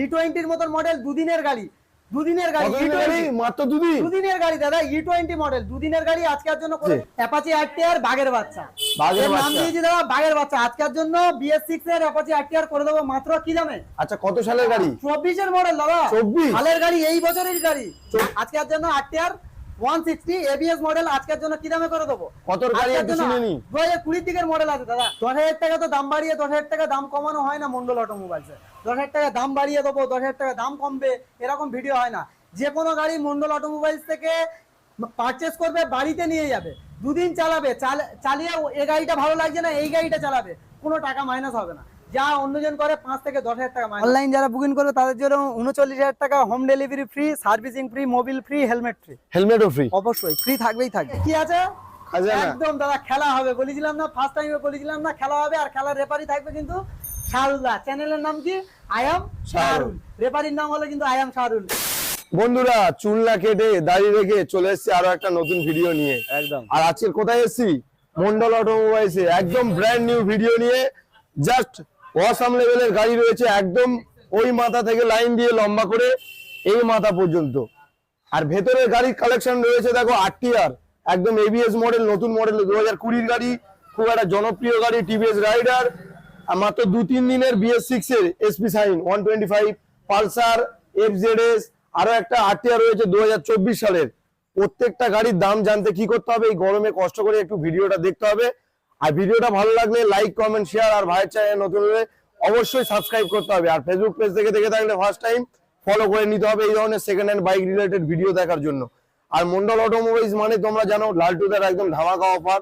ই টোয়েন্টির মডেল দুদিনের গাড়ি দুদিনের e গাড়ি মাত্র দুদিন? দুদিনের গাড়ি দাদা ই টোয়েন্টি মডেল দুদিনের গাড়ি আজকের জন্য অ্যাপাচি আর বাঘের বাচ্চা। বাঘের নাম দিয়েছি দাদা বাঘের বাচ্চা। আজকের জন্য বিএস সিক্স এর অ্যাপাচি আর করে দেবো। মাত্র কি দামে? আচ্ছা কত সালের গাড়ি? চব্বিশের মডেল দাদা। চব্বিশ? সালের গাড়ি এই বছরের গাড়ি। আজকের জন্য আর করে টাকা দাম বাড়িয়ে টাকা দাম কমবে এরকম ভিডিও হয় না। যে গাড়ি মন্ডল অটোমোবাইল থেকে পারচেস করবে বাড়িতে নিয়ে যাবে। দুদিন চালাবে চালিয়ে এ গাড়িটা ভালো লাগছে না এই গাড়িটা চালাবে। কোনো টাকা মাইনাস হবে না। যা অন্যজন করে পাঁচ থেকে দশ হাজার টাকা অনলাইন যারা বুকিং করবে তাদের জন্য উনচল্লিশ হাজার টাকা home delivery free servicing free Mobil free helmet free হেলমেটও free অবশ্যই ফ্রি থাকবেই থাকবে। কি আছে? একদম দাদা খেলা হবে। বলেছিলাম না ফার্স্ট টাইমে বলেছিলাম না খেলা হবে আর খেলার রেফারি থাকবে কিন্তু শাহরুল্লাহ। চ্যানেলের নাম কি? আয়াম শাহরুল রেফারির নাম হলো কিন্তু আয়াম শাহরুল বন্ধুরা চুল না কেটে দাঁড়িয়ে রেখে চলে এসেছি আরও একটা নতুন ভিডিও নিয়ে। একদম। আর আজকে কোথায় এসেছি? মন্ডল অটোমোবাইলসে একদম ব্র্যান্ড নিউ ভিডিও নিয়ে। জাস্ট অসাম লেভেলের গাড়ি রয়েছে একদম ওই মাথা থেকে লাইন দিয়ে লম্বা করে এই মাথা পর্যন্ত। আর ভেতরের গাড়ির কালেকশন রয়েছে, দেখো, আটটি আর। একদম এবিএস মডেল নতুন মডেল দু হাজার কুড়ির গাড়ি, খুব একটা জনপ্রিয় গাড়ি টিভিএস রাইডার মাত্র দু তিন দিনের বিএস সিক্স এর SP Shine one twenty five Pulsar F Z S আরও একটা আরটিআর রয়েছে দু হাজার চব্বিশ সালের। প্রত্যেকটা গাড়ির দাম জানতে কি করতে হবে? এই গরমে কষ্ট করে একটু ভিডিওটা দেখতে হবে। আর ভিডিওটা ভালো লাগলে লাইক কমেন্ট শেয়ার আর ভাইয়ের চ্যানেল নতুন হলে অবশ্যই সাবস্ক্রাইব করতে হবে। আর ফেসবুক পেজ থেকে দেখে থাকলে ফার্স্ট টাইম ফলো করে নিতে হবে এই ধরনের second hand bike related video দেখার জন্য। আর মন্ডল অটোমোবাইলস মানে তোমরা জানো লালটুদার একদম ধামাকা অফার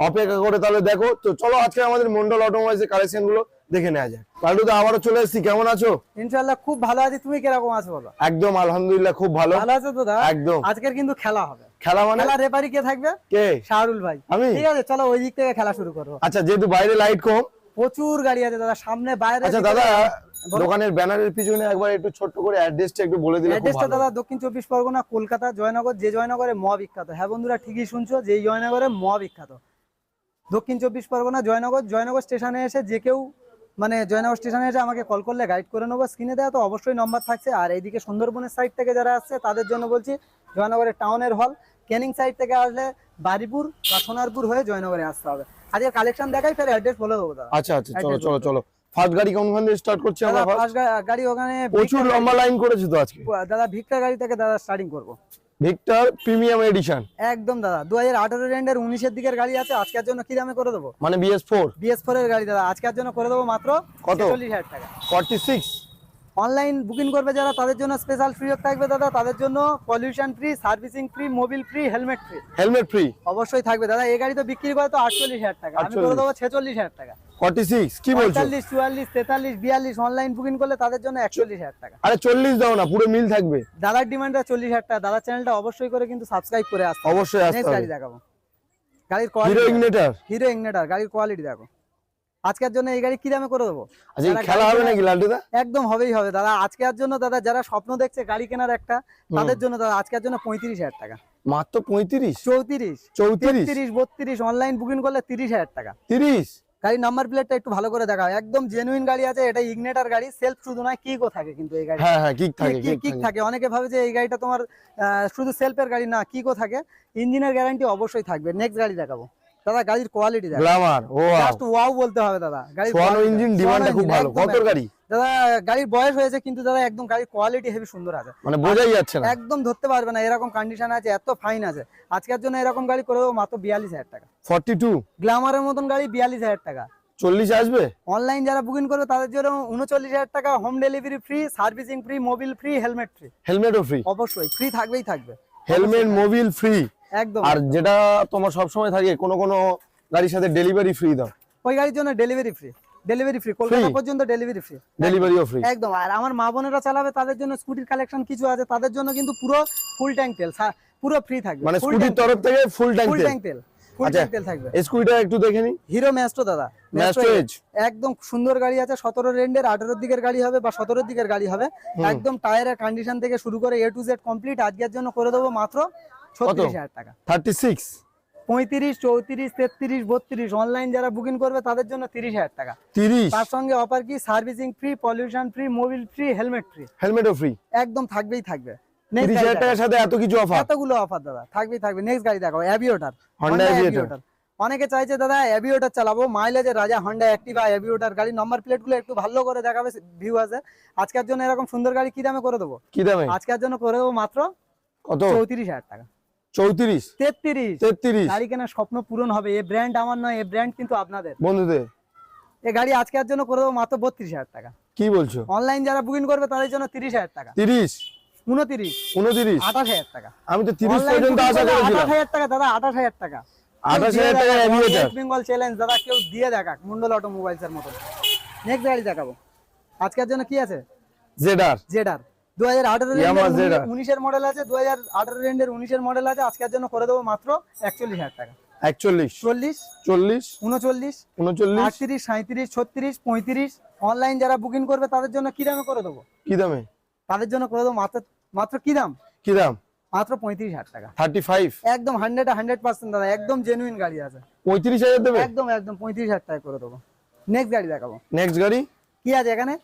অপেক্ষা করে তাহলে দেখো। তো চলো আজকে আমাদের মন্ডল অটোমোবাইলস এর কালেকশনগুলো দেখে নেওয়া যায় লালটুদা আবারও চলে এসেছি। কেমন আছো? ইনশাআল্লাহ খুব ভালো আছি। তুমি কীরকম আছো বলো? একদম আলহামদুলিল্লাহ খুব ভালো। ভালো আছো তো দাদা? একদম। আজকের কিন্তু খেলা হবে। খেলা মানে? খেলা রেফারি কে থাকবে? কে? শাহরুল ভাই। আমি? ঠিক আছে চলো ওই দিক থেকে খেলা শুরু করব আচ্ছা যেহেতু বাইরে লাইট কম। প্রচুর গাড়ি আছে দাদা সামনে বাইরে আচ্ছা দাদা দোকানের ব্যানারের পিছনে একবার একটু ছোট্ট করে অ্যাড্রেসটা একটু বলে দিলে অ্যাড্রেসটা দাদা দক্ষিণ চব্বিশ পরগনা কলকাতা জয়নগর যে জয়নগরে ম বিখ্যাত। হ্যাঁ বন্ধুরা ঠিকই শুনছো যে জয়নগরে ম বিখ্যাত। দক্ষিণ চব্বিশ পরগনা জয়নগর জয়নগর স্টেশনে এসে যে কেউ মানে জয়নগর স্টেশনে এসে আমাকে কল করলে গাইড করে নেব। স্ক্রিনে দেওয়া তো অবশ্যই নম্বর থাকছে। আর এইদিকে সুন্দরবনের সাইড থেকে যারা আসছে তাদের জন্য বলছি জয়নগরের টাউনের হল ক্যানিং সাইড থেকে আসলে বারিপুর বা সোনারপুর হয়ে জয়নগরে আসতে হবে। আজকে কালেকশন দেখাই ফের অ্যাড্রেস বলে দেবো দাদা। আচ্ছা আচ্ছা চলো চলো চলো। ফার্স্ট গাড়ি কোনখান থেকে স্টার্ট করছি আমরা গা- গাড়ি ওখানে প্রচুর লম্বা লাইন করেছে তো আজকে। দাদা ভিক্টর গাড়ি থেকে দাদা স্টার্টিং করব। Victor premium edition. একদম দাদা দু হাজার আঠারো রেন্ডের উনিশের দিকের গাড়ি আছে আজকের জন্য কি দামে করে দেবো? মানে বিএস ফোর বিএস ফোর এর গাড়ি দাদা আজকের জন্য করে দেবো মাত্র কত? চল্লিশ হাজার টাকা। ফর্টি সিক্স অনলাইন বুকিং করবে যারা তাদের জন্য স্পেশাল ফ্রি থাকবে দাদা। তাদের জন্য pollution free servicing free Mobil free helmet free helmet free অবশ্যই থাকবে। দাদা এই গাড়ি তো বিক্রি করে তো আটচল্লিশ হাজার টাকা। আমি করে দেবো ছেচল্লিশ হাজার টাকা। কি বলছো? অনলাইন বুকিং করলে তাদের জন্য একচল্লিশ হাজার টাকা। আরে চল্লিশ দাও না পুরো মিল থাকবে। দাদার ডিমান্ডটা টাকা। চ্যানেলটা অবশ্যই করে কিন্তু সাবস্ক্রাইব করে আসতে অবশ্যই আসতে গাড়ি দেখাবো। গাড়ির হিরো কোয়ালিটি হিরো ইগনেটার গাড়ির কোয়ালিটি দেখো আজকের জন্য এই গাড়ি কি দামে করে দেবো? আচ্ছা খেলা হবে নাকি লালটুদা একদম হবেই হবে। দাদা আজকের জন্য দাদা যারা স্বপ্ন দেখছে গাড়ি কেনার একটা তাদের জন্য দাদা আজকের জন্য পঁয়ত্রিশ হাজার টাকা। মাত্র পঁয়ত্রিশ? চৌত্রিশ। চৌত্রিশ? তিরিশ বত্রিশ অনলাইন বুকিং করলে তিরিশ হাজার টাকা। তিরিশ? গাড়ির নাম্বার প্লেটটা একটু ভালো করে দেখা একদম জেনুইন গাড়ি আছে এটা ইগনেটার গাড়ি সেলফ শুধু নয় কিকও থাকে কিন্তু এই গাড়ি। হ্যাঁ হ্যাঁ কিক থাকে কিক থাকে। অনেকে ভাবে যে এই গাড়িটা তোমার শুধু সেলফের গাড়ি না কিকও থাকে। ইঞ্জিনের গ্যারান্টি অবশ্যই থাকবে। নেক্সট গাড়ি দেখাবো। দাদা গাড়ির কোয়ালিটি দেখো। গ্ল্যামার ও জাস্ট ওয়াও বলতে হবে দাদা গাড়ির সোয়ানো ইঞ্জিন দেখো। ডিমান্ডটা খুব ভালো। কত গাড়ি? দাদা গাড়ির বয়স হয়েছে কিন্তু দাদা একদম গাড়ির কোয়ালিটি হেভি সুন্দর আছে। মানে বোঝাই যাচ্ছে না। একদম ধরতে পারবে না এরকম কন্ডিশন আছে এত ফাইন আছে। আজকের জন্য এরকম গাড়ি করে দেবো মাত্র বিয়াল্লিশ হাজার টাকা। ফর্টি টু গ্ল্যামারের মতন গাড়ি বিয়াল্লিশ হাজার টাকা। চল্লিশ আসবে? অনলাইন যারা বুকিং করবে তাদের জন্য উনচল্লিশ হাজার টাকা home delivery free servicing free Mobil free helmet free হেলমেটও free অবশ্যই ফ্রি থাকবেই থাকবে। হেলমেট মোবিল ফ্রি একদম আর যেটা তোমার সবসময় থাকে কোনো কোনো গাড়ির সাথে ডেলিভারি ফ্রি দাও। ওই গাড়ির জন্য delivery free delivery free Kolkata পর্যন্ত ডেলিভারি ফ্রি ডেলিভারিও ফ্রি একদম। আর আমার মা বোনেরা চালাবে তাদের জন্য স্কুটির কালেকশন কিছু আছে তাদের জন্য কিন্তু পুরো ফুল ট্যাঙ্ক তেল পুরো ফ্রি থাকবে। মানে স্কুটির তরফ থেকে ফুল ট্যাঙ্ক ফুল তেল? ট্যাঙ্ক তেল ফুল আচ্ছা। ট্যাঙ্ক তেল থাকবে। স্কুটিটা একটু দেখে নি। হিরো ম্যাস্ট্রো দাদা। একদম সুন্দর গাড়ি আছে সতেরো রেন্ডের আঠারোর দিকের গাড়ি হবে বা সতেরোর দিকের গাড়ি হবে। একদম টায়ারের কন্ডিশন থেকে শুরু করে এ টু জেড কমপ্লিট আজকের জন্য করে দেবো মাত্র টাকা। থার্টি সিক্স পঁয়ত্রিশ চৌত্রিশ তেত্রিশ বত্রিশ অনলাইন যারা বুকিং করবে তাদের জন্য তিরিশ হাজার টাকা। তিরিশ? তার সঙ্গে অফার কি? Servicing free pollution free Mobil free helmet free হেলমেটও free একদম থাকবেই থাকবে। তিরিশ হাজার টাকার সাথে এত কিছু অফার এতগুলো অফার দাদা থাকবেই থাকবে। নেক্সট গাড়ি অ্যাভিওটার। অনেকে চাইছে দাদা অ্যাভিওটার চালাবো। মাইলেজের রাজা হন্ডা অ্যাক্টিভা অ্যাভিওটার গাড়ি নাম্বার প্লেটগুলো একটু ভালো করে দেখাবে ভিউ আছে। আজকের জন্য এরকম সুন্দর গাড়ি কি দামে করে দেবো? কি দামে? আজকের জন্য করে দেবো মাত্র কত? চৌত্রিশ হাজার টাকা। চৌত্রিশ। তেত্রিশ। তেত্রিশ। গাড়ি কেনার স্বপ্ন পূরণ হবে। এই ব্র্যান্ড আমার নয় এই ব্র্যান্ড কিন্তু আপনাদের। বন্ধুদের। এই গাড়ি আজকের জন্য করে দেবো মাত্র বত্রিশ হাজার টাকা। কি বলছো? অনলাইন যারা বুকিং করবে তাদের জন্য তিরিশ হাজার টাকা। তিরিশ? উনত্রিশ। উনত্রিশ? আঠাশ হাজার টাকা। আমি তো তিরিশ পর্যন্ত আশা করেছিলাম। আঠাশ হাজার টাকা দাদা আঠাশ হাজার টাকা। আঠাশ হাজার টাকা অ্যাভিয়েটার বেঙ্গল চ্যালেঞ্জ দাদা কেউ দিয়ে দেখাক মন্ডল অটোমোবাইলস এর মতো নেক্সট গাড়ি দেখাবো। আজকের জন্য কি আছে? জেডার জেডার দু হাজার আঠারো উনিশের মডেল আছে দু হাজার আঠারো রেন্ডের উনিশের মডেল আছে আজকের জন্য করে দেবো মাত্র একচল্লিশ হাজার টাকা। একচল্লিশ। চল্লিশ চল্লিশ। উনচল্লিশ উনচল্লিশ। আটত্রিশ সাঁত্রিশ ছত্রিশ পঁয়ত্রিশ অনলাইন যারা বুকিং করবে তাদের জন্য কি দামে করে দেবো? কি দামে? তাদের জন্য করে দেবো মাত্র মাত্র কি দাম? কি দাম? মাত্র পঁয়ত্রিশ হাজার টাকা। থার্টি ফাইভ একদম হান্ড্রেড হান্ড্রেড পার্সেন্ট দাদা একদম জেনুইন গাড়ি আছে। পঁয়ত্রিশ হাজার দেবে? একদম একদম পঁয়ত্রিশ হাজার টাকা করে দেবো। নেক্সট গাড়ি দেখাবো। নেক্সট গাড়ি? কি আছে এখানে?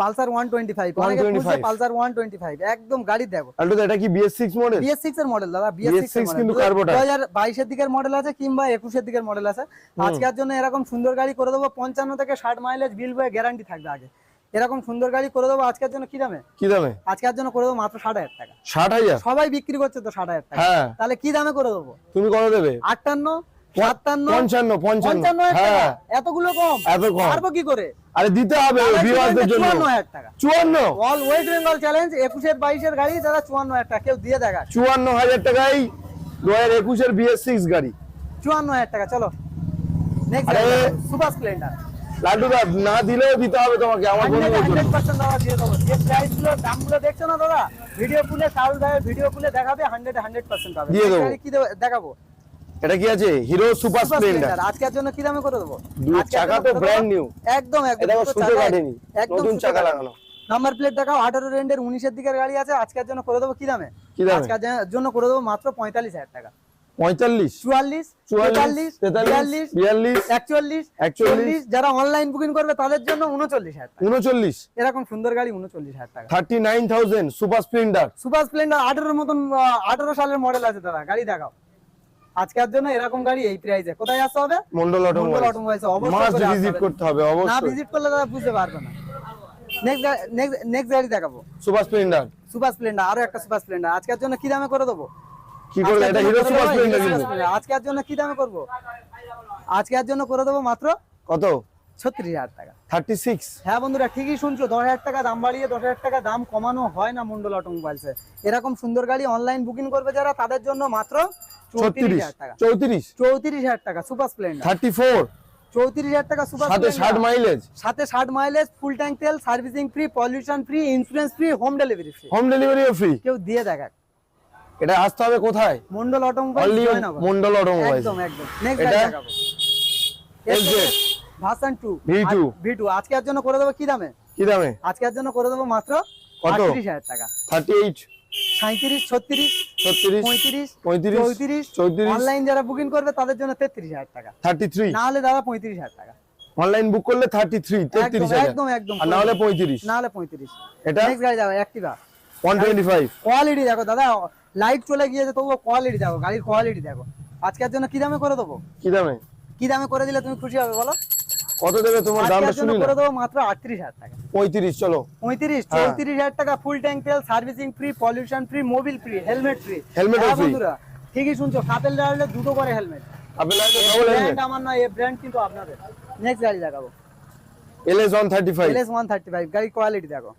Pulsar one twenty five. 125 Pulsar one twenty five. একদম গাড়ি দেখো। আলটু এটা কি বিএস মডেল বিএস এর মডেল দাদা BS6 কিন্তু দু carburetor। হাজার দিকের মডেল আছে কিংবা একুশের দিকের মডেল আছে। আজকের জন্য এরকম সুন্দর গাড়ি করে দেবো। পঞ্চান্ন থেকে ষাট মাইলেজ বিল বয়ে গ্যারান্টি থাকবে আগে। এরকম সুন্দর গাড়ি করে দেবো আজকের জন্য কি দামে? কি দামে? আজকের জন্য করে দেবো মাত্র ষাট হাজার টাকা। ষাট হাজার? সবাই বিক্রি করছে তো ষাট হাজার টাকা। হ্যাঁ। তাহলে কি দামে করে দেবো? তুমি কত দেবে? আটান্ন হ্যাঁ। এতগুলো কম? এত কম। পারব কি করে? আরে দিতে হবে ভিউয়ারদের জন্য। চুয়ান্ন হাজার টাকা। চুয়ান্ন? অল ওয়েস্ট বেঙ্গল চ্যালেঞ্জ একুশের বাইশের গাড়ি তারা চুয়ান্ন টাকা। কেউ দিয়ে দেখা চুয়ান্ন হাজার টাকায় দু হাজার একুশের বিএস সিক্স গাড়ি। চুয়ান্ন হাজার টাকা চলো। নেক্সট সুপার স্প্লেন্ডার লাড্ডু দা না দিলেও দিতে হবে তোমাকে আমার বন্ধু হান্ড্রেড পার্সেন্ট দাদা দিয়ে দেবো। যে প্রাইসগুলো দেখছ না দাদা? ভিডিও খুলে সাউল ভাইয়ের ভিডিও খুলে দেখাবে হান্ড্রেড হান্ড্রেড পার্সেন্ট পাবে। দিয়ে দেবো। কি দেখাবো। এটা কি আছে? হিরো সুপার স্প্লেন্ডার আজকের জন্য কি দামে করে দেবো? চাকা তো ব্র্যান্ড নিউ একদম একদম। সুতো কাটেনি নতুন চাকা লাগানো। নাম্বার প্লেট দেখাও আঠারো রেন্ডের উনিশের দিকের গাড়ি আছে। আজকের জন্য করে দেবো কি দামে? আজকের জন্য- করে দেবো মাত্র পঁয়তাল্লিশ হাজার টাকা। পঁয়তাল্লিশ। চুয়াল্লিশ চুয়াল্লিশ তেতাল্লিশ বিয়াল্লিশ একচল্লিশ একচল্লিশ। চল্লিশ। যারা অনলাইন বুকিং করবে তাদের জন্য উনচল্লিশ হাজার টাকা। উনচল্লিশ। এরকম সুন্দর গাড়ি উনচল্লিশ হাজার টাকা। Thirty nine thousand super Splendor super Splendor আঠেরোর মতন আঠারো সালের মডেল আছে দাদা। গাড়ি দেখাও। আজকের জন্য এরকম গাড়ি এই প্রাইসে কোথায় আসতে হবে? মন্ডল মন্ডল অটোমোবাইল অটোমোবাইলস অবশ্যই ভিজিট। করতে হবে না ভিজিট করলে দাদা বুঝতে পারবে না। নেক্সট নেক্সট গাড়ি দেখাবো। সুপার স্প্লেন্ডার সুপার স্প্লেন্ডার আরও একটা সুপার স্প্লেন্ডার আজকের জন্য কি দামে করে দেবো? কি করবে এটা হিরো সুপার স্প্লেন্ডার। আজকের জন্য কি দামে করব? আজকের জন্য করে দেবো মাত্র কত? ছত্রিশ হাজার টাকা। Thirty six. হ্যাঁ বন্ধুরা ঠিকই শুনছো দশ হাজার টাকা দাম বাড়িয়ে দশ হাজার টাকা দাম কমানো হয় না মন্ডল অটোমোবাইলসে। এরকম সুন্দর গাড়ি অনলাইন বুকিং করবে যারা তাদের জন্য মাত্র চৌত্রিশ হাজার টাকা। চৌত্রিশ চৌত্রিশ হাজার টাকা সুপার স্প্লেন্ডার থার্টি ফোর। চৌত্রিশ হাজার টাকা সুপার সাথে ষাট মাইলেজ সাথে ষাট মাইলেজ ফুল ট্যাঙ্ক তেল servicing free pollution free insurance free home delivery free home ডেলিভারিও free কেউ দিয়ে দেখাক। এটা আসতে হবে কোথায়? Mondal automobile Mondal automobile. একদম একদম। নেক্সট গাড়ি দেখাবো। LZ version two. V2 V two. আজকের জন্য করে দেবো কি দামে? কি দামে? আজকের জন্য করে দেবো মাত্র কত? আটত্রিশ হাজার টাকা। Thirty eight. সাঁত্রিশ ছত্রিশ ছত্রিশ পঁয়ত্রিশ পঁয়ত্রিশ চৌত্রিশ চৌত্রিশ। অনলাইন যারা বুকিং করবে তাদের জন্য তেত্রিশ হাজার টাকা। Thirty three. না হলে দাদা পঁয়ত্রিশ হাজার টাকা। অনলাইন বুক করলে থার্টি থ্রি তেত্রিশ হাজার। একদম একদম। আর না হলে পঁয়ত্রিশ। না হলে পঁয়ত্রিশ। এটা? নেক্সট গাড়ি যাবে Activa one twenty five quality দেখো দাদা লাইট চলে গিয়েছে তবুও কোয়ালিটি দেখো গাড়ির কোয়ালিটি দেখো। আজকের জন্য কি দামে করে দেবো? কি দামে? কি দামে করে দিলে তুমি খুশি হবে বলো? কত দেবে তোমার দামটা শুনি না? করে দেবো মাত্র আটত্রিশ হাজার টাকা। পঁয়ত্রিশ চলো। পঁয়ত্রিশ হ্যাঁ। চৌত্রিশ হাজার টাকা ফুল ট্যাঙ্ক তেল servicing free pollution free Mobil free helmet free ও free। ঠিকই শুনছো কাপেল দুটো করে হেলমেট ডবল ব্র্যান্ড আমার নয় এই ব্র্যান্ড কিন্তু আপনাদের। নেক্সট গাড়ি দেখাবো। এলএস ওয়ান থার্টি ফাইভ গাড়ি কোয়ালিটি দেখো।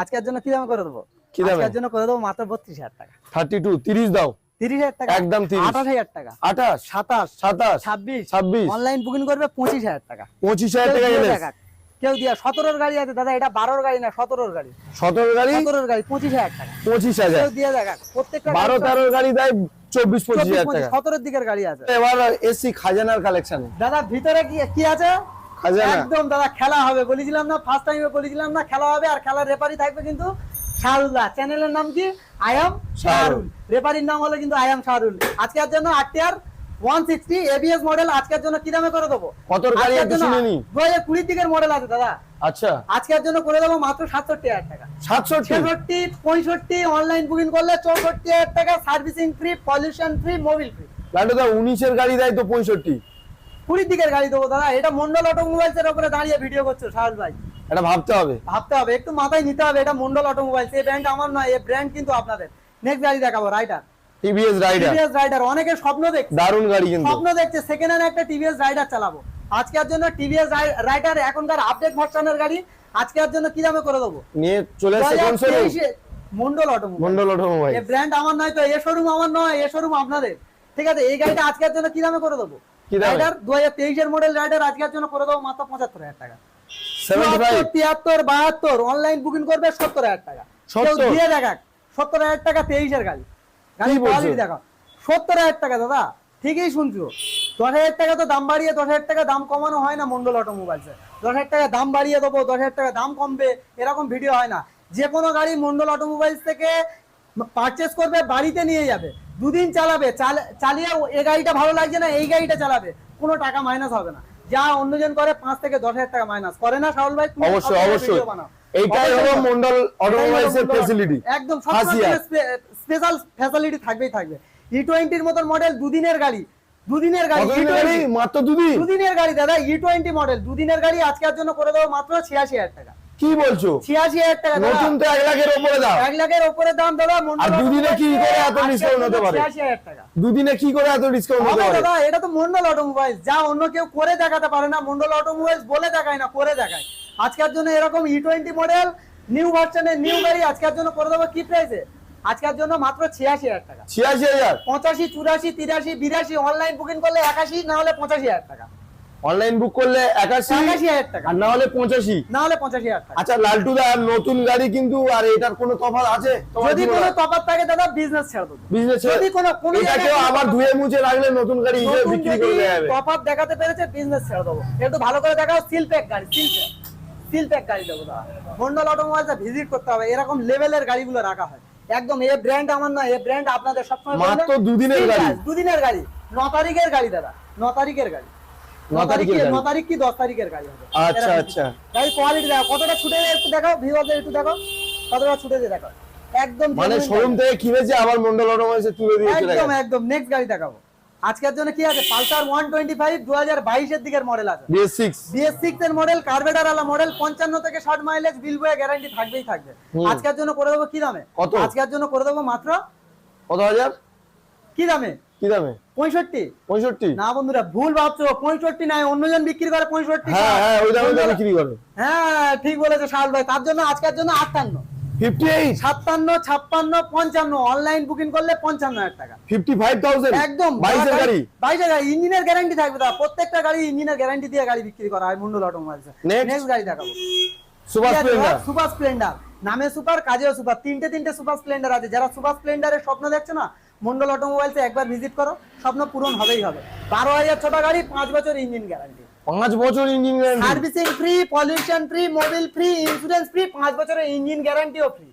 আজকের জন্য কি দামে করে দেবো? কি দামে? আজকের জন্য করে দেবো মাত্র বত্রিশ হাজার টাকা। থার্টি টু তিরিশ দাও। তিরিশ হাজার টাকা। একদম আঠাশ হাজার টাকা। আঠাশ সাতাশ সাতাশ ছাব্বিশ। ছাব্বিশ। অনলাইন বুকিং করবে পঁচিশ হাজার টাকা। পঁচিশ হাজার কেউ টাকা দিয়ে এল দেখাক। কেউ দিয়া সতেরোর গাড়ি আছে দাদা এটা বারোর গাড়ি না সতেরোর গাড়ি। সতেরো গাড়ি? সতেরোর গাড়ি পঁচিশ হাজার টাকা। পঁচিশ হাজার। কেউ দিয়ে দেখাক। প্রত্যেকটা বারো তেরো গাড়ি দেয় চব্বিশ পঁচিশ হাজার টাকা। সতেরোর দিকের গাড়ি আছে। এবার এসি খাজানার কালেকশন দাদা ভিতরে কি কি আছে? খাজানা। একদম দাদা খেলা হবে। বলেছিলাম না ফার্স্ট টাইমে বলেছিলাম না খেলা হবে আর খেলার রেফারি থাকবে কিন্তু শাহরুল্লাহ। চ্যানেলের নাম কি? আয়াম শাহরুল রেফারির নাম হলো কিন্তু আয়াম শাহরুল আজকের জন্য RTR one sixty ABS model আজকের জন্য কি দামে করে দেবো? নি দু হাজার কুড়ির দিকের মডেল আছে দাদা। আচ্ছা। আজকের জন্য করে দেবো মাত্র সাতষট্টি হাজার টাকা। সাতষট্টি? ছেষট্টি পঁয়ষট্টি অনলাইন বুকিং করলে চৌষট্টি হাজার টাকা servicing free pollution free Mobil free Laddu দা উনিশের গাড়ি দেয় তো পঁয়ষট্টি। কুড়ির দিকের গাড়ি দেবো দাদা। এটা মন্ডল অটোমোবাইলস এর উপরে দাঁড়িয়ে ভিডিও করছ ভাই। এটা ভাবতে হবে। ভাবতে হবে একটু মাথায় নিতে হবে এটা মন্ডল অটোমোবাইলস। এই ব্র্যান্ড আমার নয় এই ব্র্যান্ড কিন্তু আপনাদের। নেক্সট গাড়ি দেখাবো Raider TVS Raider TVS Raider অনেকের স্বপ্ন দেখছে দারুণ গাড়ি কিন্তু। স্বপ্ন দেখছে সেকেন্ড হ্যান্ড একটা টিভিএস রাইডার চালাবো। আজকের জন্য টিভিএস রাইডার এখনকার আপডেট ভার্সনের গাড়ি আজকের জন্য কি দামে করে দেবো? নিয়ে চলে তেইশে মন্ডল অটোমোবাইল। মন্ডল অটোমোবাইল। এই ব্র্যান্ড আমার নয় তো এ শোরুম আমার নয় এ শোরুম আপনাদের। ঠিক আছে এই গাড়িটা আজকের জন্য কি দামে করে দেবো? রাইডার দু হাজার তেইশের মডেল রাইডার আজকের জন্য করে দেবো মাত্র পঁচাত্তর হাজার টাকা। সেভেন্টি ফাইভ চুয়াত্তর, তিয়াত্তর বাহাত্তর অনলাইন বুকিং করবে সত্তর হাজার টাকা। দিয়ে দেখাক সত্তর হাজার টাকা তেইশের গাড়ি। গাড়ি কোয়ালিটি দেখো। সত্তর হাজার টাকা দাদা ঠিকই শুনছো। দশ হাজার টাকা তো দাম বাড়িয়ে দশ হাজার টাকা দাম কমানো হয় না মন্ডল অটোমোবাইলসে দশ হাজার টাকা দাম বাড়িয়ে দেবো দশ হাজার টাকা দাম কমবে এরকম ভিডিও হয় না। যে কোনো গাড়ি মন্ডল অটোমোবাইলস থেকে পারচেস করবে বাড়িতে নিয়ে যাবে। দুদিন চালাবে চালিয়ে এই গাড়িটা ভালো লাগছে না এই গাড়িটা চালাবে কোনো টাকা মাইনাস হবে না। যা অন্যজন করে পাঁচ থেকে দশ হাজার টাকা মাইনাস করে না সাউল ভাই? অবশ্যই অবশ্যই। এইটাই হলো মন্ডল অটোমোবাইলস এর এটাই হলো ফ্যাসিলিটি একদম। স্পেশাল ফ্যাসিলিটি থাকবেই থাকবে। ই টোয়েন্টির মতন মডেল দুদিনের গাড়ি। দুদিনের গাড়ি কতদিনের গাড়ি? E20 মাত্র দুদিন? দুদিনের গাড়ি দাদা ই টোয়েন্টি মডেল দুদিনের গাড়ি আজকের জন্য করে দেবো মাত্র ছিয়াশি হাজার টাকা। কি বলছো? ছিয়াশি হাজার টাকা নতুন তো এক লাখের ওপরে দাম এক লাখের ওপরে দাম দাদা আর দুদিনে কি করে এত discount হতে পারে? দুদিনে কি করে এত ডিসকাউন্ট হতে হবে পারে? দাদা এটা তো মন্ডল অটোমোবাইলস যা অন্য কেউ করে দেখাতে পারে না মন্ডল অটোমোবাইলস বলে দেখায় না করে দেখায়। আজকের জন্য এরকম ই টোয়েন্টি মডেল নিউ ভার্সনের নিউ গাড়ি আজকের জন্য করে দেবো কি প্রাইসে আজকের জন্য মাত্র ছিয়াশি হাজার টাকা। ছিয়াশি হাজার? পঁচাশি চুরাশি তিরাশি বিরাশি অনলাইন বুকিং করলে একাশি না হলে পঁচাশি হাজার টাকা। অনলাইন বুক করলে একাশি টাকা। আর না হলে পঁচাশি। না হলে পঁচাশি টাকা। আচ্ছা লালটু দা নতুন গাড়ি কিন্তু আর এটার কোনো তফাৎ আছে? যদি কোনো তফাৎ থাকে দাদা বিজনেস ছেড়ে দেবো। বিজনেস যদি কোনো কোনো এটাকেও আবার ধুয়ে মুছে রাখলে নতুন গাড়ি হিসেবে বিক্রি করে দেওয়া যাবে তফাৎ দেখাতে পেরেছে বিজনেস ছেড়ে দেবো। একটু ভালো করে দেখাও সিল প্যাক গাড়ি সিল প্যাক সিল প্যাক গাড়ি দেবো দাদা। মন্ডল অটোমোবাইলসে ভিজিট করতে হবে। এরকম লেভেলের গাড়িগুলো রাখা হয়। একদম এ ব্র্যান্ড আমার না এ ব্র্যান্ড আপনাদের সবসময় মাত্র দুদিনের গাড়ি। দুদিনের গাড়ি। ন তারিখের গাড়ি দাদা ন তারিখের গাড়ি। ন ন তারিখের গাড়ি। ন তারিখ কি দশ তারিখের গাড়ি হবে? আচ্ছা, আচ্ছা। গাড়ি কোয়ালিটি দেখো কতটা ছুটে একটু দেখো ভিউয়ারদের একটু দেখো কতটা ছুটে যায় দেখো একদম মানে শোরুম থেকে কিনেছে আবার মন্ডল অটোমোবাইলসে তুলে দিয়ে চলে একদম একদম। নেক্সট গাড়ি দেখাবো। আজকের জন্য কি আছে? পালসার ওয়ান টোয়েন্টি ফাইভ দু হাজার বাইশের দিকের মডেল আছে। বিএস সিক্স বিএস সিক্স এর মডেল কার্বেটার আলা মডেল পঞ্চান্ন থেকে ষাট মাইলেজ বিল বয়ে গ্যারান্টি থাকবেই থাকবে। আজকের জন্য করে দেবো কি দামে? কত? আজকের জন্য করে দেবো মাত্র কত হাজার? কি দামে? কি দামে? পঁয়ষট্টি। পঁয়ষট্টি। না বন্ধুরা ভুল ভাবছ। পঁয়ষট্টি নাই অন্যজন বিক্রি করে পঁয়ষট্টি হ্যাঁ হ্যাঁ ওই দামে বিক্রি করে। হ্যাঁ ঠিক বলেছে শাল ভাই। তার জন্য আজকের জন্য আটান্ন। ফিফটি এইট সাতান্ন ছাপ্পান্ন পঞ্চান্ন। অনলাইন বুকিং করলে পঞ্চান্ন হাজার টাকা। ফিফটি ফাইভ থাউজেন্ড একদম। বাইশের গাড়ি। বাইশের গাড়ি। ইঞ্জিনের গ্যারান্টি থাকবে দাদা। প্রত্যেকটা গাড়ি ইঞ্জিনের গ্যারান্টি দিয়ে গাড়ি বিক্রি করা হয় মুন্ডল অটোমোবাইলস নেক্সট গাড়ি দেখাবো। সুপার স্প্লেন্ডার সুপার স্প্লেন্ডার নামে সুপার কাজেও সুপার। তিনটে তিনটে সুপার স্প্লেন্ডার আছে। যারা সুপার স্প্লেন্ডারের স্বপ্ন দেখছ না মন্ডল অটোমোবাইলস একবার ভিজিট করো স্বপ্ন পূরণ হবেই হবে। বারো হাজার ছোট গাড়ি পাঁচ বছর ইঞ্জিন গ্যারান্টি পাঁচ বছর engine guarantee servicing free pollution free Mobil free insurance free পাঁচ বছরের ইঞ্জিন গ্যারান্টিও ফ্রি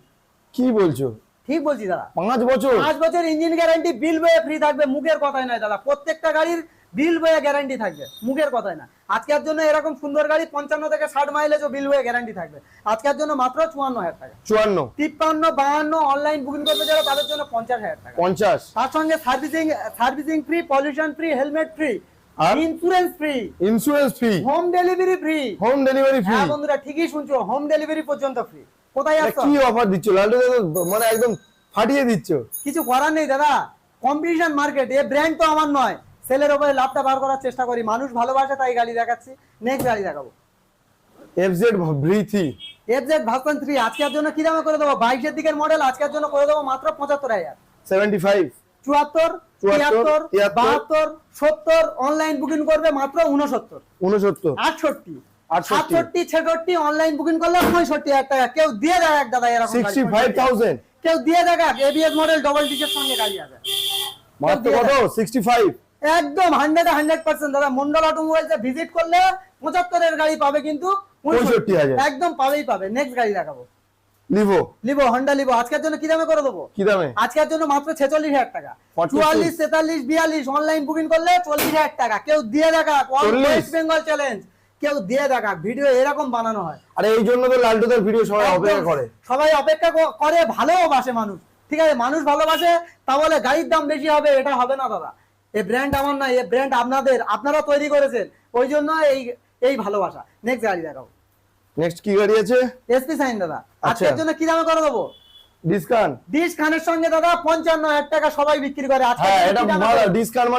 কি বলছো? ঠিক বলছি দাদা। পাঁচ বছর? পাঁচ বছর ইঞ্জিন গ্যারান্টি বিল বয়ে ফ্রি থাকবে মুখের কথাই নয় দাদা। প্রত্যেকটা গাড়ির বিল বয়ে গ্যারান্টি থাকবে। মুখের কথাই না। আজকের জন্য এরকম সুন্দর গাড়ি পঞ্চান্ন থেকে ষাট মাইলেজ ও বিল বয়ে গ্যারান্টি থাকবে। আজকের জন্য মাত্র চুয়ান্ন হাজার টাকা। চুয়ান্ন। তিপ্পান্ন বাহান্ন অনলাইন বুকিং করবে যারা তাদের জন্য পঞ্চাশ হাজার টাকা। পঞ্চাশ। তার সঙ্গে servicing servicing free pollution free helmet free? Insurance free insurance free home delivery free home delivery free বন্ধুরা ঠিকই শুনছো। হোম ডেলিভারি পর্যন্ত ফ্রি কোথায় আসছো? কি অফার দিচ্ছ? লালটু মানে একদম ফাটিয়ে দিচ্ছ। কিছু করার নেই দাদা। কম্পিটিশন মার্কেট এ ব্র্যান্ড তো আমার নয়। সেলের উপরে লাভটা বার করার চেষ্টা করি। মানুষ ভালোবাসে তাই গাড়ি দেখাচ্ছি। নেক্সট গাড়ি দেখাবো। FZ V three FZ version three আজকের জন্য কি দামে করে দেবো? বাইশের দিকের মডেল আজকের জন্য করে দেবো মাত্র পঁচাত্তর হাজার। সেভেন্টি ফাইভ চুয়াত্তর তিয়াত্তর। বাহাত্তর সত্তর অনলাইন বুকিং করবে মাত্র উনসত্তর উনসত্তর আটষট্টি। সাতষট্টি ছেষট্টি অনলাইন বুকিং করলে পঁয়ষট্টি হাজার টাকা। কেউ দিয়ে দেয় এক দাদা এরকম সিক্সটি ফাইভ 65,000 থাউজেন্ড কেউ দিয়ে দেখ এবিএস মডেল ডবল ডিজের সঙ্গে গাড়ি আছে। মাত্র কত। সিক্সটি ফাইভ একদম হান্ড্রেড হান্ড্রেড পার্সেন্ট দাদা মন্ডল অটোমোবাইলসে ভিজিট করলে পঁচাত্তরের গাড়ি পাবে কিন্তু 65,000 একদম পাবেই পাবে। নেক্সট গাড়ি দেখাবো। লিভো লিবো হন্ডা লিবো আজকের জন্য কি দামে করে দেবো? কি দামে? আজকের জন্য মাত্র ছেচল্লিশ হাজার টাকা। চুয়াল্লিশ তেতাল্লিশ বিয়াল্লিশ অনলাইন বুকিং করলে চল্লিশ হাজার টাকা। কেউ দিয়ে দেখা ওয়েস্ট বেঙ্গল চ্যালেঞ্জ কেউ দিয়ে দেখা ভিডিও এরকম বানানো হয়। আর এই জন্য তো লালটুদের ভিডিও সবাই অপেক্ষা করে। সবাই অপেক্ষা করে ভালোবাসে মানুষ। ঠিক আছে মানুষ ভালোবাসে তাহলে গাড়ির দাম বেশি হবে এটা হবে না দাদা। এই ব্র্যান্ড আমার না এই ব্র্যান্ড আপনাদের আপনারা তৈরি করেছেন। ওই জন্য এই এই ভালোবাসা। নেক্সট গাড়ি দেখাও। নেক্সট কি গাড়ি আছে? এসপি সাইন দাদা। আচ্ছা। আজকের জন্য কি দামে করে দেবো? ডিসকাউন্ট খানের সঙ্গে দাদা পঞ্চান্ন হাজার টাকা সবাই বিক্রি করে। আজকে হ্যাঁ এটা ভালো ডিসকাউন্ট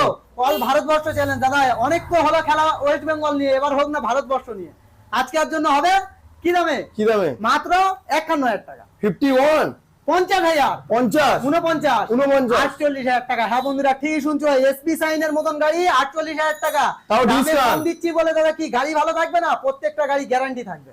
তো অল ভারতবর্ষ চ্যালেঞ্জ দাদা অনেক তো হলো খেলা ওয়েস্ট বেঙ্গল নিয়ে এবার হোক না ভারতবর্ষ নিয়ে। আজকের জন্য হবে কি দামে? কি দামে? মাত্র একান্ন হাজার টাকা। ফিফটি ওয়ান পঞ্চাশ হাজার। পঞ্চাশ। উনপঞ্চাশ উনপঞ্চাশ। আটচল্লিশ হাজার টাকা। হ্যাঁ বন্ধুরা ঠিকই শুনছো এসপি সাইনের মতন গাড়ি আটচল্লিশ হাজার টাকা। তাও দামে দিচ্ছি বলে দাদা কি গাড়ি ভালো থাকবে না? প্রত্যেকটা গাড়ি গ্যারান্টি থাকবে।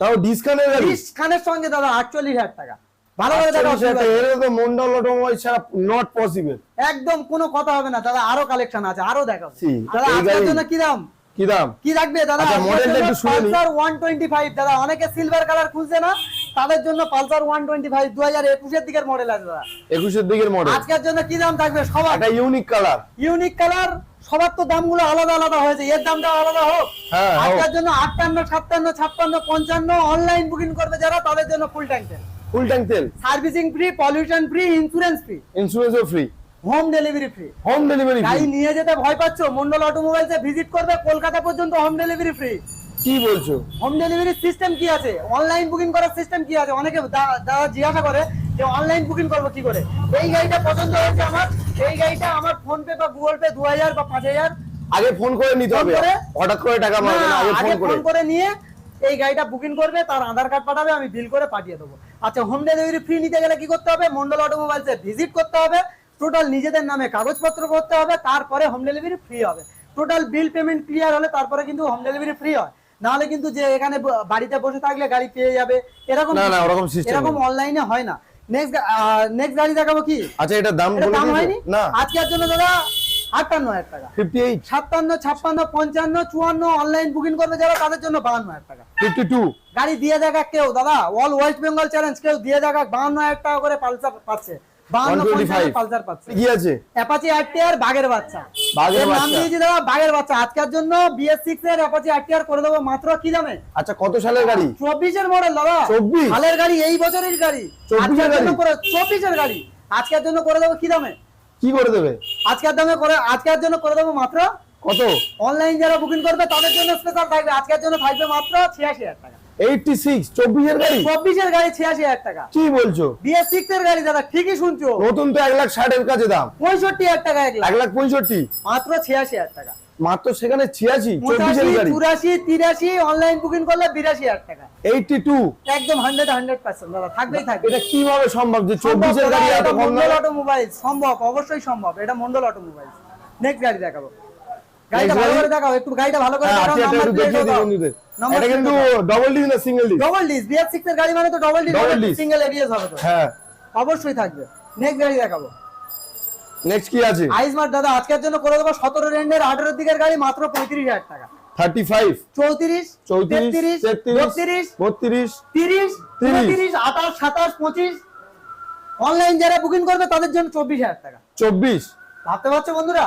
তাও ডিসকাউন্টের গাড়ি? বিশ সঙ্গে দাদা আটচল্লিশ হাজার টাকা। ভালো করে দেখো আটচল্লিশ হাজার টাকা, এর তো মন্ডল অটোমোবাইল ছাড়া নট পসিবল একদম কোনো কথা হবে না। দাদা আরও কালেকশন আছে আরও দেখাবো দাদা এই জন্য কি দাম? কি দাম? কি রাখবে দাদা? আচ্ছা, মডেলটা একটু শুনে নিই। পালসার ওয়ান টোয়েন্টি ফাইভ দাদা অনেকে সিলভার কালার খুঁজছে না তাদের জন্য পালসার ওয়ান টোয়েন্টি ফাইভ দু হাজার একুশের দিকের মডেল আছে দাদা। একুশের দিকের মডেল আজকের জন্য কি দাম থাকবে? সবার। একটা ইউনিক কালার ইউনিক কালার সবার তো দামগুলো আলাদা আলাদা হয়েছে এর দামটা আলাদা হোক। হ্যাঁ, হোক। আজকের জন্য আটান্ন সাতান্ন ছাপ্পান্ন পঞ্চান্ন অনলাইন বুকিং করবে যারা তাদের জন্য ফুল ট্যাঙ্ক তেল ফুল ট্যাঙ্ক তেল servicing free pollution free insurance free ইন্স্যুরেন্সও free home delivery free home delivery গাড়ি নিয়ে যেতে ভয় পাচ্ছ? মন্ডল অটোমোবাইলসে ভিজিট করবে কলকাতা পর্যন্ত হোম ডেলিভারি ফ্রি কি বলছো? হোম ডেলিভারি সিস্টেম কি আছে? অনলাইন বুকিং করার সিস্টেম কি আছে? অনেকে দাদা জিজ্ঞাসা করে যে অনলাইন বুকিং করব কি করে? এই গাড়িটা পছন্দ হয়েছে আমার। এই গাড়িটা আমার ফোন পে বা গুগল পে দু হাজার বা পাঁচ হাজার। আগে ফোন করে নিতে হবে। হঠাৎ করে টাকা মারবে না আগে ফোন করে ফোন করে। নিয়ে এই গাড়িটা বুকিং করবে তার আধার কার্ড পাঠাবে আমি বিল করে পাঠিয়ে দেবো। আচ্ছা হোম ডেলিভারি ফ্রি নিতে গেলে কি করতে হবে? মন্ডল অটোমোবাইলসে ভিজিট করতে হবে। টোটাল নিজেদের নামে কাগজপত্র করতে হবে তারপরে হোম ডেলিভারি ফ্রি হবে। টোটাল বিল পেমেন্ট ক্লিয়ার হলে তারপরে কিন্তু হোম ডেলিভারি ফ্রি হয়। নাহলে কিন্তু যে এখানে বাড়িতে বসে থাকলে গাড়ি পেয়ে যাবে। এরকম না, না, ওরকম system এরকম অনলাইনে হয় না। নেক্সট নেক্সট গাড়ি দেখাবো কি? আচ্ছা এটা দাম বলে দাম হয়নি? না। আজকের জন্য দাদা আটান্ন হাজার টাকা। ফিফটি এইট সাতান্ন ছাপ্পান্ন পঞ্চান্ন চুয়ান্ন অনলাইন বুকিং করবে যারা তাদের জন্য বাহান্ন হাজার টাকা। ফিফটি টু গাড়ি দিয়ে দেখা কেউ দাদা অল ওয়েস্ট বেঙ্গল চ্যালেঞ্জ কেউ দিয়ে দেখা বাহান্ন হাজার টাকা করে পালসার পাচ্ছে। বাহান্ন 125 পালসার পাচ্ছে। কি আছে? অ্যাপাচি আরটিআর বাঘের বাচ্চা। বাঘের এর নাম দিয়েছি দাদা বাঘের বাচ্চা। আজকের জন্য বিএস এর অ্যাপাচি আরটিআর করে দেবো। মাত্র কি দামে আচ্ছা কত সালের গাড়ি? চব্বিশের মডেল দাদা। 24? সালের গাড়ি এই বছরের গাড়ি। 24 এর গাড়ি? করে চব্বিশের গাড়ি। আজকের জন্য করে দেবো কি দামে? কি করে দেবে? আজকের দামে করে আজকের জন্য করে দেবো মাত্র কত? অনলাইন যারা বুকিং করবে তাদের জন্য স্পেশাল থাকবে। আজকের জন্য থাকবে মাত্র ছিয়াশি হাজার টাকা। এইটটি সিক্স চব্বিশের গাড়ি? চব্বিশের গাড়ি ছিয়াশি হাজার টাকা। কি বলছো? এর গাড়ি দাদা ঠিকই শুনছো। নতুন তো লাখ ষাটের কাছে দাম। পঁয়ষট্টি হাজার টাকা এক লাখ মাত্র ছিয়াশি হাজার টাকা। মাত্র সেখানে গাড়ি। অনলাইন বুকিং করলে বিরাশি হাজার টাকা। এইটটি টু একদম হান্ড্রেড হান্ড্রেড পার্সেন্ট দাদা থাকবেই থাকবে। এটা কীভাবে সম্ভব যে সম্ভব চব্বিশের গাড়ি এত কম মন্ডল? অটোমোবাইল সম্ভব অবশ্যই সম্ভব। এটা মন্ডল অটোমোবাইল নেক্সট গাড়ি দেখাবো। গাড়িটা ভালো করে দেখাও একটু গাড়িটা ভালো করে হ্যাঁ দেখাও দেখিয়ে বন্ধুদের। এটা কিন্তু ডবল ডিস না single disc double disc BR six এর গাড়ি মানে তো ডবল ডিস সিঙ্গেল এবিএস হবে তো। হ্যাঁ। অবশ্যই থাকবে। নেক্সট গাড়ি দেখাবো। নেক্সট কি আছে? আইসমার্ট দাদা আজকের জন্য করে দেবো সতেরো রেন্ডের আঠেরো দিকের গাড়ি মাত্র পঁয়ত্রিশ হাজার টাকা। থার্টি ফাইভ চৌত্রিশ চৌত্রিশ তেত্রিশ তেত্রিশ বত্রিশ বত্রিশ তিরিশ তিরিশ। তিরিশ আঠাশ সাতাশ পঁচিশ। অনলাইন যারা বুকিং করবে তাদের জন্য চব্বিশ হাজার টাকা। চব্বিশ। ভাবতে পারছ বন্ধুরা?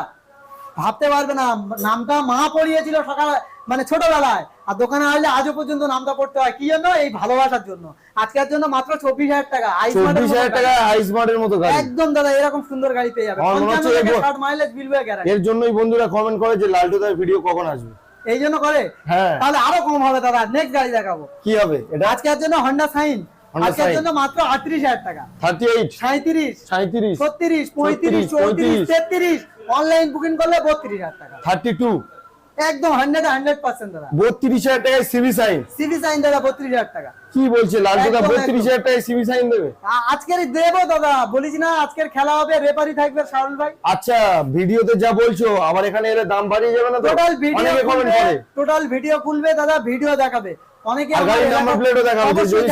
ভাবতে পারবে না। নামটা মা পড়িয়েছিল সকাল মানে ছোটবেলায়। আর দোকানে আসলে আজও পর্যন্ত নামটা পড়তে হয়। কি জন্য? এই ভালোবাসার জন্য। আজকের জন্য মাত্র চব্বিশ হাজার টাকা। চব্বিশ হাজার টাকা। আইসমার্টের মতো গাড়ি। একদম দাদা এরকম সুন্দর গাড়ি পেয়ে যাবে। ষাট মাইলেজ বিলবে গ্যারান্টি এর জন্যই বন্ধুরা কমেন্ট করে যে লালটুদার ভিডিও কখন আসবে। এই জন্য করে? হ্যাঁ। তাহলে আরও কম হবে দাদা। নেক্সট গাড়ি দেখাবো। কি হবে? এটা? আজকের জন্য হন্ডা সাইন আজকের জন্য মাত্র আটত্রিশ হাজার টাকা। থার্টি এইট সাঁত্রিশ সাঁত্রিশ ছত্রিশ পঁয়ত্রিশ। চৌত্রিশ তেত্রিশ। অনলাইন বুকিং করলে বত্রিশ হাজার টাকা। থার্টি টু একদম হান্ড্রেড হান্ড্রেড পার্সেন্ট দাদা। বত্রিশ হাজার টাকায় সিবি সাইন। সিভি সাইন দাদা বত্রিশ হাজার টাকা। কি বলছে লালটুদা একদম, বত্রিশ হাজার টাকায় সিবি সাইন দেবে? আজকের দেবো দাদা বলিস না আজকের খেলা হবে রেপারি থাকবে শাহুল ভাই। আচ্ছা ভিডিওতে যা বলছো আবার এখানে এলে দাম বাড়িয়ে যাবে না টোটাল ভিডিও টোটাল ভিডিও খুলবে দাদা ভিডিও দেখাবে। অনেকে দেখাবে, যদি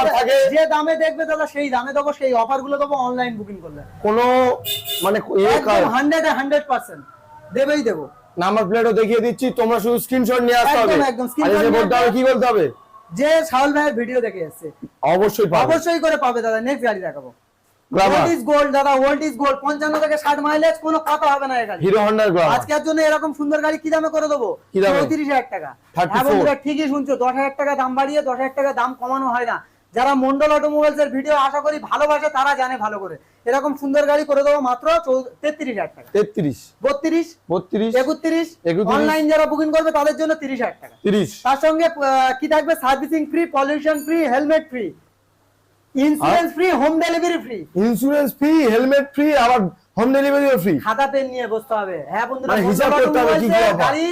যে- থাকে। যে দামে দেখবে দাদা সেই দামে দেবো সেই দেবো অনলাইন বুকিং করলে কোনো মানে ইয়ে একদম হান্ড্রেড হান্ড্রেড পার্সেন্ট দেবেই দেবো। নাম্বার প্লেটও দেখিয়ে দিচ্ছি তোমরা শুধু স্ক্রিনশট নিয়ে আসতে হবে। একদম, নিয়ে বলতে হবে কি বলতে হবে? যে শাহুল ভাইয়ের ভিডিও দেখে এসছে। অবশ্যই পাবে। অবশ্যই করে পাবে দাদা নেক্সট গাড়ি দেখাবো। ওল্ড ইজ গোল্ড দাদা ওল্ড ইজ গোল্ড পঞ্চান্ন থেকে ষাট মাইলেজ কোনো কথা হবে না গাড়ি হিরো হন্ডার গ্লামার আজকের জন্য এরকম সুন্দর গাড়ি কি দামে করে দেবো? কি দামে? চৌত্রিশ হাজার টাকা। 34 হ্যাঁ বন্ধুরা ঠিকই শুনছো দশ হাজার টাকা দাম বাড়িয়ে দশ হাজার টাকা দাম কমানো হয় না। যারা মন্ডল অটোমোবাইলস এর ভিডিও আশা করি ভালোবাসে তারা জানে ভালো করে। এরকম সুন্দর গাড়ি করে দেবো মাত্র তেত্রিশ হাজার টাকা। তেত্রিশ। বত্রিশ বত্রিশ একত্রিশ অনলাইন যারা বুকিং করবে তাদের জন্য তিরিশ হাজার টাকা। তিরিশ। তার সঙ্গে কি থাকবে? Servicing free pollution free helmet free insurance free home delivery free insurance free helmet free আবার হোম ডেলিভারিও ফ্রি খাতা পেন নিয়ে বসতে হবে। হ্যাঁ বন্ধুরা মানে হিসাব করতে হবে কি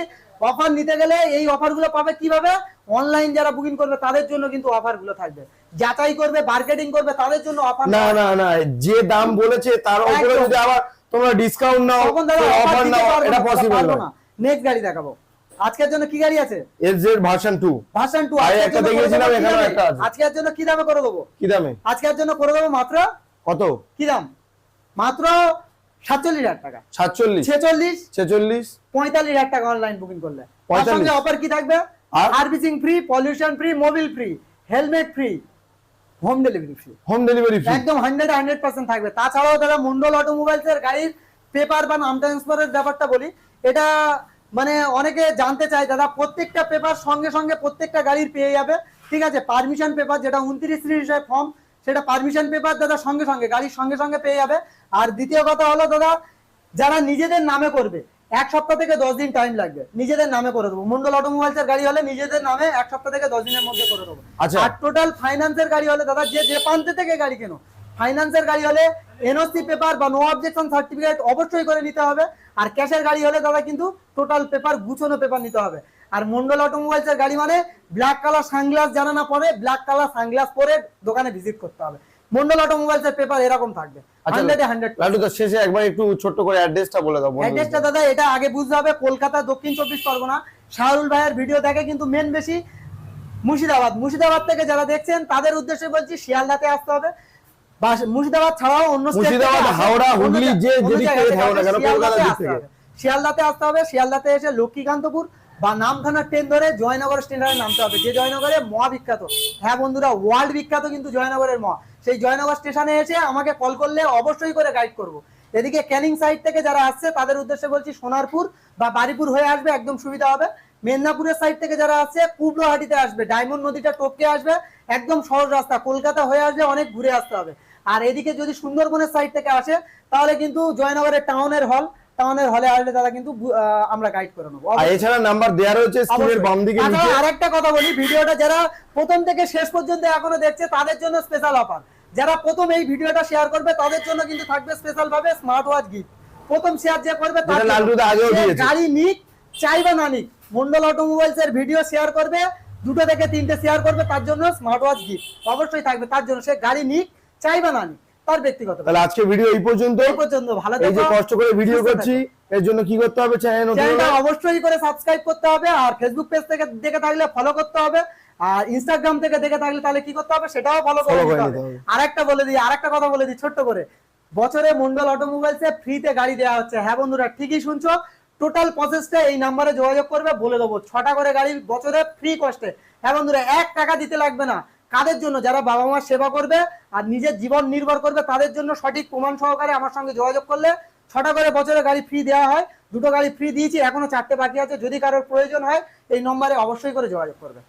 অফার নিতে গেলে এই অফারগুলো পাবে কীভাবে? অনলাইন যারা বুকিং করবে তাদের জন্য কিন্তু অফারগুলো থাকবে। যাচাই করবে মার্কেটিং করবে তাদের জন্য অফার না না না যে দাম বলেছে তার উপরে যদি আবার তোমরা ডিসকাউন্ট নাও তখন দাদা অফার নাও এটা পসিবল না। নেক্সট গাড়ি দেখাবো। আজকের জন্য কি গাড়ি আছে? এসজেড ভার্সন 2 ভার্সন টু আরে একটা দেখিয়েছিলাম, এখানেও একটা আছে। আজকের জন্য কি দামে করে দেবো? কি দামে? আজকের জন্য করে দেবো মাত্র? কত? কি দাম? মাত্র সাতচল্লিশ হাজার টাকা। 47 ছেচল্লিশ? 46 পঁয়তাল্লিশ হাজার টাকা অনলাইন বুকিং করলে। তার সঙ্গে অফার কি থাকবে? Servicing free pollution free Mobil free helmet free home delivery free home delivery free একদম হান্ড্রেড হান্ড্রেড পার্সেন্ট থাকবে। তাছাড়াও দাদা মন্ডল অটোমোবাইলস এর গাড়ির পেপার বা নাম ট্রান্সফারের ব্যাপারটা বলি। এটা মানে অনেকে জানতে চায় দাদা প্রত্যেকটা পেপার সঙ্গে সঙ্গে প্রত্যেকটা গাড়ির পেয়ে যাবে। ঠিক আছে পারমিশন পেপার যেটা উনত্রিশ ত্রিশ ফর্ম সেটা পারমিশন পেপার দাদা সঙ্গে সঙ্গে গাড়ির সঙ্গে সঙ্গে পেয়ে যাবে। আর দ্বিতীয় কথা হলো দাদা যারা নিজেদের নামে করবে এক সপ্তাহ থেকে দশ দিন টাইম লাগবে। নিজেদের নামে করে দেবো। মন্ডল অটোমোবাইলস এর গাড়ি হলে নিজেদের নামে এক সপ্তাহ থেকে দশ দিনের মধ্যে করে দেবো। আচ্ছা। আর টোটাল ফাইন্যান্সের গাড়ি হলে দাদা যে যে প্রান্তে থেকে গাড়ি কেনো ফাইন্যান্সের গাড়ি হলে এনওসি পেপার বা নো অবজেকশন সার্টিফিকেট অবশ্যই করে নিতে হবে। আর ক্যাশের গাড়ি হলে দাদা কিন্তু টোটাল পেপার গুছানো পেপার নিতে হবে। আর মন্ডল অটোমোবাইলস এর গাড়ি মানে ব্ল্যাক কালার সানগ্লাস জানা না পরে? ব্ল্যাক কালার সানগ্লাস পরে দোকানে ভিজিট করতে হবে। মন্ডল অটোমোবাইলস পেপার এরকম থাকবে। আচ্ছা হান্ড্রেডে হান্ড্রেড লাড্ডু তো শেষে একবার একটু ছোট্ট করে অ্যাড্রেসটা বলে দাও অ্যাড্রেসটা দাদা এটা আগে বুঝতে হবে কলকাতা দক্ষিণ চব্বিশ পরগনা। শাহরুল ভাইয়ের ভিডিও দেখে কিন্তু মেন বেশি মুর্শিদাবাদ। মুর্শিদাবাদ থেকে যারা দেখছেন তাদের উদ্দেশ্যে বলছি শিয়ালদাতে আসতে হবে। মুর্শিদাবাদ ছাড়াও অন্য মুর্শিদাবাদ, হাওড়া, হুগলি, যে। শিয়ালদাতে আসতে হবে। শিয়ালদাতে এসে লক্ষ্মীকান্তপুর বা নামখানা ট্রেন ধরে জয়নগর স্টেশনে নামতে হবে। যে জয়নগরে মহা বিখ্যাত হ্যাঁ বন্ধুরা ওয়ার্ল্ড বিখ্যাত কিন্তু জয়নগরের মহা। সেই জয়নগর স্টেশনে এসে আমাকে কল করলে অবশ্যই করে গাইড করব। এদিকে ক্যানিং সাইড থেকে যারা আসছে, তাদের উদ্দেশ্যে বলছি সোনারপুর বা বারিপুর হয়ে আসবে, একদম সুবিধা হবে। মেদিনীপুরের সাইড থেকে যারা আসছে কুবলোহাটিতে আসবে ডায়মন্ড নদীটা টপকে আসবে, একদম সহজ রাস্তা। কলকাতা হয়ে আসলে অনেক ঘুরে আসতে হবে। আর এদিকে যদি সুন্দরবনের সাইড থেকে আসে, তাহলে কিন্তু জয়নগরের টাউনের হল টাউনের হলে আসলে তারা কিন্তু আমরা গাইড করে নেব আর এছাড়া নাম্বার রয়েছে স্ক্রিনের বাম দিকে নিচে। আরেকটা কথা বলি ভিডিওটা যারা প্রথম থেকে শেষ পর্যন্ত এখনও দেখছে তাদের জন্য স্পেশাল অফার যারা প্রথম এই ভিডিওটা শেয়ার করবে তাদের জন্য কিন্তু থাকবে স্পেশাল ভাবে স্মার্ট ওয়াচ গিফট প্রথম শেয়ার যে করবে তার। গাড়ি নিক চাই বা না নিক। মন্ডল অটোমোবাইলস এর ভিডিও শেয়ার করবে দুটো থেকে তিনটে শেয়ার করবে তার জন্য স্মার্ট ওয়াচ গিফট অবশ্যই থাকবে তার জন্য সে গাড়ি নিক চাই বা না নিক। তার ব্যক্তিগত তাহলে আজকে ভিডিও এই পর্যন্ত। এই পর্যন্ত ভালো এই যে কষ্ট করে ভিডিও করছি এর জন্য কি করতে হবে? চ্যানেল চ্যানেলটা অবশ্যই করে সাবস্ক্রাইব করতে হবে আর ফেসবুক পেজ থেকে দেখে থাকলে ফলো করতে হবে আর ইনস্টাগ্রাম থেকে দেখে থাকলে তাহলে কি করতে হবে? সেটাও ফলো করে। আরেকটা বলে দিই আরেকটা কথা বলে দিই ছোট্ট করে। বছরে মন্ডল অটোমোবাইলস এ ফ্রিতে গাড়ি দেওয়া হচ্ছে। হ্যাঁ বন্ধুরা ঠিকই শুনছো। টোটাল প্রসেসটা এই নাম্বারে যোগাযোগ করবে বলে দেবো। ছটা করে গাড়ি বছরে ফ্রি কস্টে হ্যাঁ বন্ধুরা এক টাকা দিতে লাগবে না। কাদের জন্য? যারা বাবা মার সেবা করবে আর নিজের জীবন নির্ভর করবে, তাদের জন্য সঠিক প্রমাণ সহকারে আমার সঙ্গে যোগাযোগ করলে ছটা করে বছরে গাড়ি ফ্রি দেওয়া হয়, দুটো গাড়ি ফ্রি দিয়েছি, এখনও চারটে বাকি আছে, যদি কারোর প্রয়োজন হয়, এই নম্বরে অবশ্যই করে যোগাযোগ করবে।